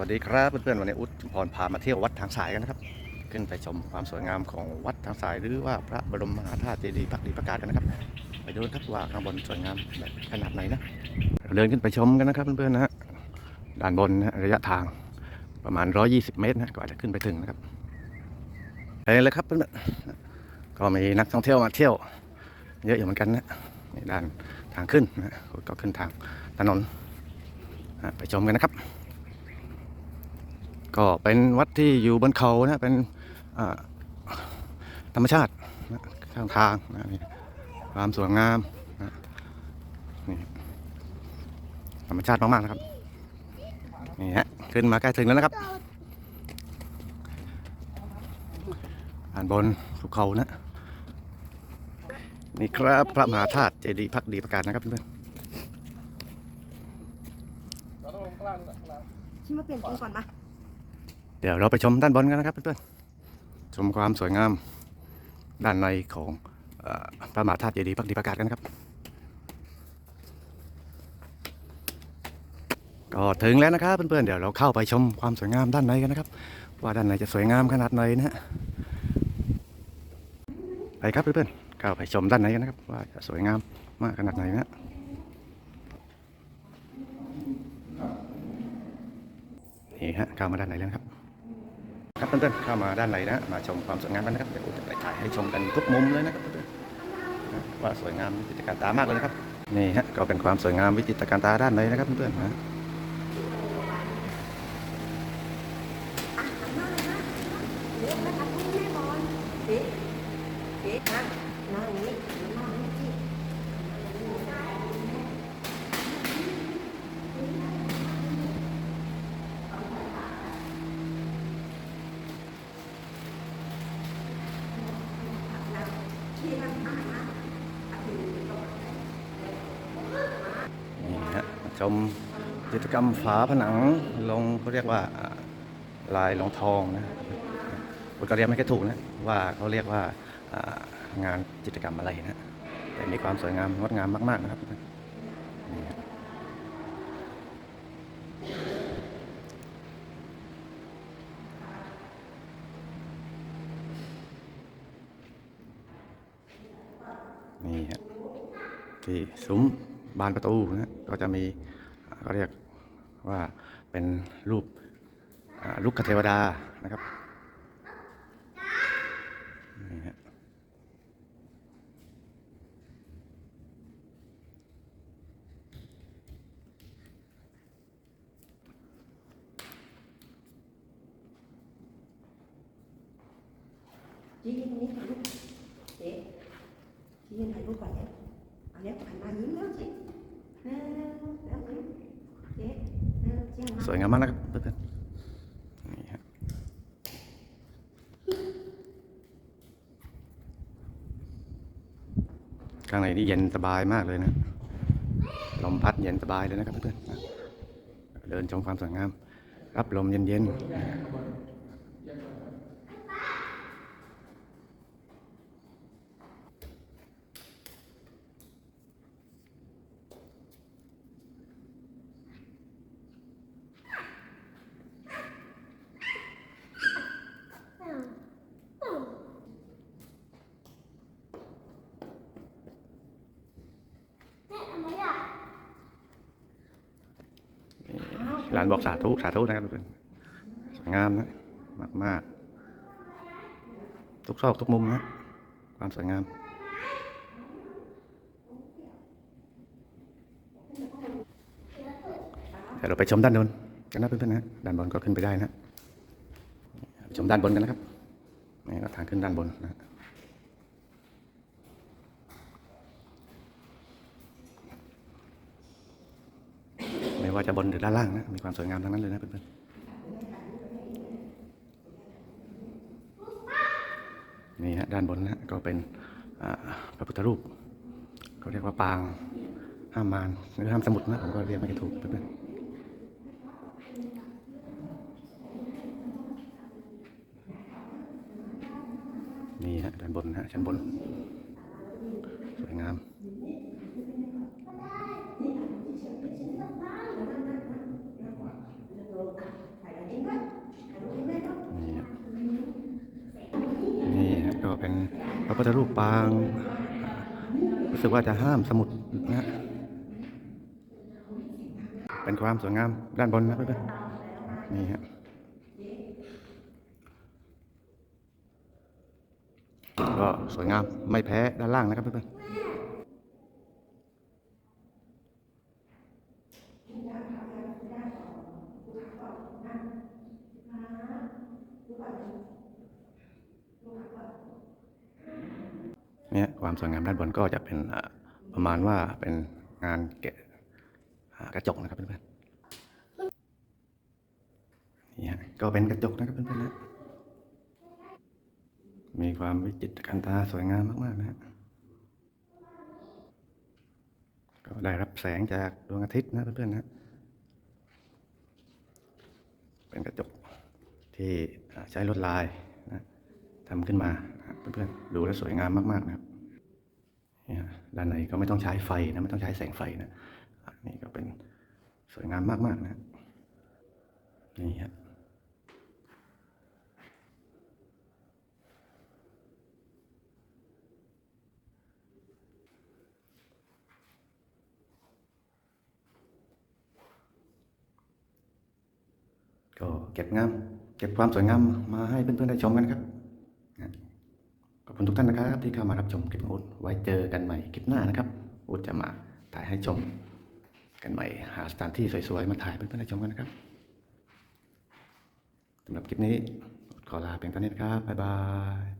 วัสดีครับเพื่อนๆวันนี้อุ๊ดชุมพรพามาเที่ยววัดทางสายกันนะครับ ขึ้นไปชมความสวยงามของวัดทางสายหรือว่าพระบรมมหาธาตุเจดีย์พักดีประกาศกันนะครับ ไปดูครับว่าข้างบนสวยงามแบบขนาดไหนนะเดินขึ้นไปชมกันนะครับเพื่อนๆนะฮะด้านบนนะระยะทางประมาณ 120 เมตรนะกว่าจะขึ้นไปถึงนะครับไปเลยครับเพื่อนๆก็มีนักท่องเที่ยวมาเที่ยว เยอะอยู่เหมือนกันนะนี่ด้านทางขึ้นนะก็ขึ้นทางถนนไปชมกันนะครับ ก็เป็นวัดที่อยู่บนเขานะเป็นธรรมชาติข้างทางนะนี่ความสวยงามนะนี่ธรรมชาติมากๆนะครับนี่ฮะขึ้นมาใกล้ถึงแล้วนะครับอ่านบนภูเขานะนี่ครับพระมหาธาตุเจดีย์พักดีประกาศนะครับเพื่อนชิมาเปลี่ยนตัวก่อนมา ดี๋ยวเราไปชมด้านบนกันนะครับเพื่อนๆชมความสวยงามด้านในของอพระมหาธาตุเจดีย์พักดีประกาศกันครับ ก็ถึงแล้วนะครับเพื่อนๆเดี๋ยวเราเข้าไปชมความสวยงามด้านในกันนะครับ ว่าด้านในจะสวยงามขนาดไหนนะฮะไปครับเพื่อนๆเข้าไปชมด้านในกันนะครับ ว่าจะสวยงามมากขนาดไหนนะนี่ฮะเข้ามาด้านในแล้วครับ ครับเพื่อนๆเข้ามาด้านในนะมาชมความสวยงามกันนะครับเดี๋ยวจะไปถ่ายให้ชมกันทุกมุมเลยนะครับเพื่อนๆว่าสวยงามวิจิตรการตามากเลยนะครับนี่ฮะก็เป็นความสวยงามวิจิตรการตาด้านในนะครับเพื่อนๆนะเอ๊ะเอ๊ะนั่งนั่งนี่นั่งนี่สิที่มันอ่านนะอะถึงตรง นี่ฮะ ชมกิจกรรมฝาผนังลงเขาเรียกว่าลายลงทองนะผมก็เรียกไม่ค่อยถูกนะว่าเขาเรียกว่างานจิตรกรรมอะไรนะแต่มีความสวยงามงดงามมาก ๆ นะครับนี่ฮะนี่ฮะที่ซุ้ม บานประตูนะก็จะมีอ่าเรียกว่าเป็นรูปลูกคเทวดานะครับนี่ฮะชี้ยืนตรงนี้ถ่ายรูปเอ๊ะชี้ยืนถ่ายรูปก่อนเนี่ยเอาเนี้ยหันมายิ้มแล้วสิเร็วเร็วเร็วยิ้มเอ๊ะเร็วชี้หันมา สวยงามมากนะครับเพื่อนๆนี่ฮะข้างในนี่เย็นสบายมากเลยนะ ลมพัดเย็นสบายเลยนะครับเพื่อนๆเดินชมความสวยงาม รับลมเย็นๆ ร้านบอกสาธุสาธุนะครับเพื่อนสวยงามนะมากๆทุกซอกทุกมุมนะ ความสวยงาม เดี๋ยวเราไปชมด้านบนกันนะเพื่อนๆนะด้านบนก็ขึ้นไปได้นะ ชมด้านบนกันนะครับนี่ก็ทางขึ้นด้านบนนะ ไม่ว่าจะบนหรือด้านล่างนะ มีความสวยงามทั้งนั้นเลยนะเพื่อนๆ นี่ฮะด้านบนนะก็เป็นพระพุทธรูปเขาเรียกว่าปางห้ามมารหรือห้ามสมุทรนะผมก็เรียกไม่ถูกเพื่อนๆนี่ฮะด้านบนฮะชั้นบน สวยงาม ระพุ ทธรูปปางรู้สึกว่าจะห้ามสมุดนะ เป็นความสวยงามด้านบนนะเพื่อนๆนี่ฮะก็สวยงามไม่แพ้ด้านล่างนะครับเพื่อนๆ เนี่ยความสวยงามด้านบนก็จะเป็นประมาณว่าเป็นงานแกะกระจกนะครับเพื่อนๆนี่ฮะก็เป็นกระจกนะครับเพื่อนๆนะมีความวิจิตรกันตาสวยงามมากๆนะฮะก็ได้รับแสงจากดวงอาทิตย์นะเพื่อนๆนะเป็นกระจกที่ใช้ลวดลายนะทำขึ้นมา เพื่อนๆดูแล้วสวยงามมากๆนะครับด้านในก็ไม่ต้องใช้ไฟนะไม่ต้องใช้แสงไฟนะนี่ก็เป็นสวยงามมากๆนะนี่ฮะก็เก็บงาม เก็บความสวยงามมาให้เพื่อนๆได้ชมกันครับ คุณทุกท่านนะครับที่เข้ามารับชมคลิปของอุดไว้เจอกันใหม่คลิปหน้านะครับอุดจะมาถ่ายให้ชมกันใหม่หาสถานที่สวยๆมาถ่ายเพื่อนๆได้ชมกันนะครับสำหรับคลิปนี้อุดขอลาเพียงเท่านี้นะครับบ๊ายบาย